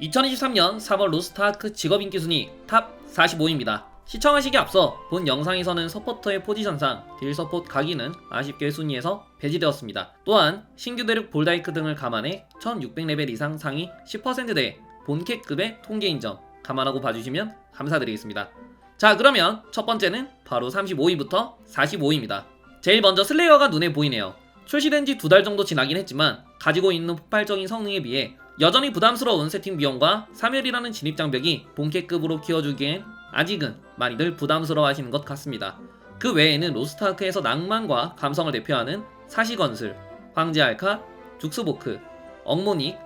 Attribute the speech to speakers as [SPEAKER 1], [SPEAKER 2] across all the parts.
[SPEAKER 1] 2023년 3월 로스트아크 직업인기 순위 탑 45입니다. 시청하시기 앞서 본 영상에서는 서포터의 포지션상 딜 서포트 각인은 아쉽게 순위에서 배제되었습니다. 또한 신규 대륙 볼다이크 등을 감안해 1600레벨 이상 상위 10%대 본캐급의 통계 인정 감안하고 봐주시면 감사드리겠습니다. 자 그러면 첫 번째는 바로 35위부터 45위입니다. 제일 먼저 슬레이어가 눈에 보이네요. 출시된 지 두 달 정도 지나긴 했지만 가지고 있는 폭발적인 성능에 비해 여전히 부담스러운 세팅 비용과 3열이라는 진입장벽이 본캐급으로 키워주기엔 아직은 많이들 부담스러워 하시는 것 같습니다. 그 외에는 로스트아크에서 낭만과 감성을 대표하는 사시건슬, 황제 알카, 죽스보크, 엉모닉,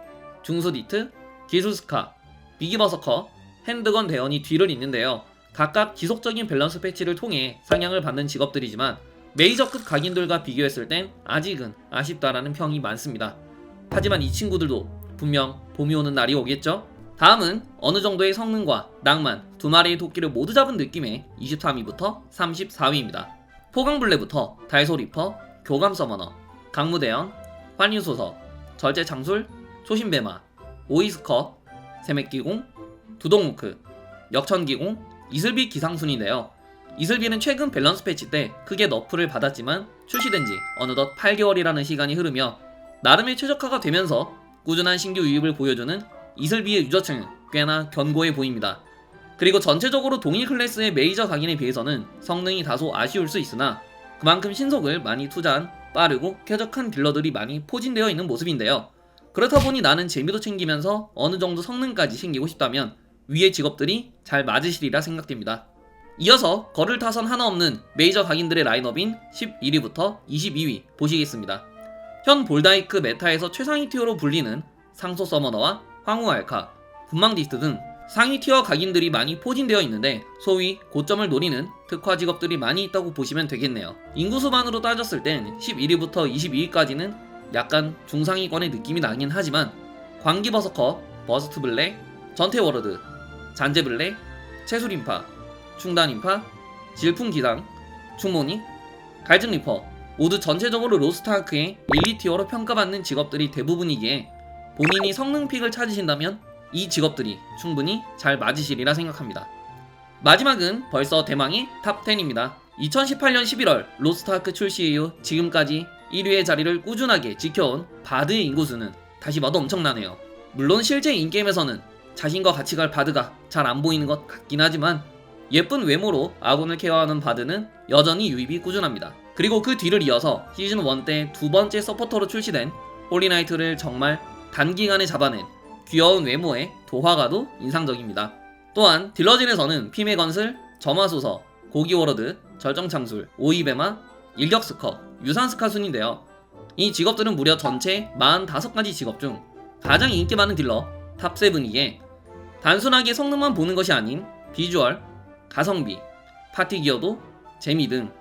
[SPEAKER 1] 중수디트, 기술스카, 비기버서커, 핸드건 대원이 뒤를 잇는데요. 각각 지속적인 밸런스 패치를 통해 상향을 받는 직업들이지만 메이저급 각인들과 비교했을 땐 아직은 아쉽다라는 평이 많습니다. 하지만 이 친구들도 분명 봄이 오는 날이 오겠죠? 다음은 어느 정도의 성능과 낭만 두 마리의 도끼를 모두 잡은 느낌의 23위부터 34위입니다. 포강블레부터 달소리퍼, 교감 서머너, 강무대연, 환유소서, 절제 장술, 초신배마, 오이스커, 세맥기공, 두동무크, 역천기공, 이슬비 기상순인데요. 이슬비는 최근 밸런스 패치 때 크게 너프를 받았지만 출시된 지 어느덧 8개월이라는 시간이 흐르며 나름의 최적화가 되면서 꾸준한 신규 유입을 보여주는 이슬비의 유저층은 꽤나 견고해 보입니다. 그리고 전체적으로 동일 클래스의 메이저 각인에 비해서는 성능이 다소 아쉬울 수 있으나 그만큼 신속을 많이 투자한 빠르고 쾌적한 딜러들이 많이 포진되어 있는 모습인데요. 그렇다 보니 나는 재미도 챙기면서 어느 정도 성능까지 챙기고 싶다면 위의 직업들이 잘 맞으시리라 생각됩니다. 이어서 거를 타선 하나 없는 메이저 각인들의 라인업인 11위부터 22위 보시겠습니다. 현 볼다이크 메타에서 최상위 티어로 불리는 상소 서머너와 황후 알카, 분망 디스트 등 상위 티어 각인들이 많이 포진되어 있는데 소위 고점을 노리는 특화 직업들이 많이 있다고 보시면 되겠네요. 인구수만으로 따졌을 땐 11위부터 22위까지는 약간 중상위권의 느낌이 나긴 하지만 광기 버서커, 버스트 블랙, 전태 워러드, 잔재 블랙, 채술인파, 충단인파, 질풍 기상, 충모니, 갈증 리퍼 모두 전체적으로 로스트아크의 1, 2티어로 평가받는 직업들이 대부분이기에 본인이 성능픽을 찾으신다면 이 직업들이 충분히 잘 맞으시리라 생각합니다. 마지막은 벌써 대망의 탑10입니다. 2018년 11월 로스트아크 출시 이후 지금까지 1위의 자리를 꾸준하게 지켜온 바드의 인구수는 다시 봐도 엄청나네요. 물론 실제 인게임에서는 자신과 같이 갈 바드가 잘 안 보이는 것 같긴 하지만 예쁜 외모로 아군을 케어하는 바드는 여전히 유입이 꾸준합니다. 그리고 그 뒤를 이어서 시즌 1 때 두 번째 서포터로 출시된 홀리나이트를 정말 단기간에 잡아낸 귀여운 외모의 도화가도 인상적입니다. 또한 딜러진에서는 피메 건슬, 점화소서, 고기워러드, 절정창술, 오이베마, 일격스커, 유산스카 순인데요. 이 직업들은 무려 전체 45가지 직업 중 가장 인기 많은 딜러 탑7이기에 단순하게 성능만 보는 것이 아닌 비주얼, 가성비, 파티 기어도, 재미 등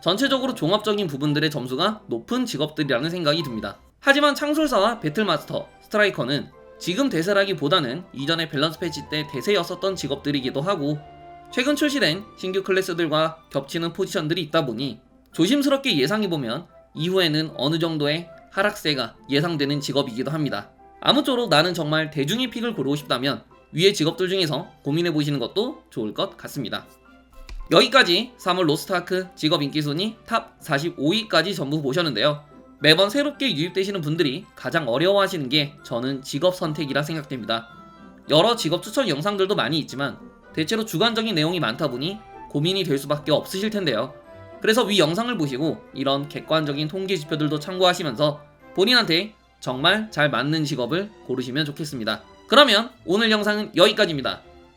[SPEAKER 1] 전체적으로 종합적인 부분들의 점수가 높은 직업들이라는 생각이 듭니다. 하지만 창술사와 배틀마스터, 스트라이커는 지금 대세라기보다는 이전의 밸런스 패치 때 대세였었던 직업들이기도 하고 최근 출시된 신규 클래스들과 겹치는 포지션들이 있다 보니 조심스럽게 예상해보면 이후에는 어느 정도의 하락세가 예상되는 직업이기도 합니다. 아무쪼록 나는 정말 대중의 픽을 고르고 싶다면 위의 직업들 중에서 고민해보시는 것도 좋을 것 같습니다. 여기까지 3월 로스트아크 직업 인기 순위 탑 45위까지 전부 보셨는데요. 매번 새롭게 유입되시는 분들이 가장 어려워하시는 게 저는 직업 선택이라 생각됩니다. 여러 직업 추천 영상들도 많이 있지만 대체로 주관적인 내용이 많다 보니 고민이 될 수밖에 없으실 텐데요. 그래서 위 영상을 보시고 이런 객관적인 통계 지표들도 참고하시면서 본인한테 정말 잘 맞는 직업을 고르시면 좋겠습니다. 그러면 오늘 영상은 여기까지입니다.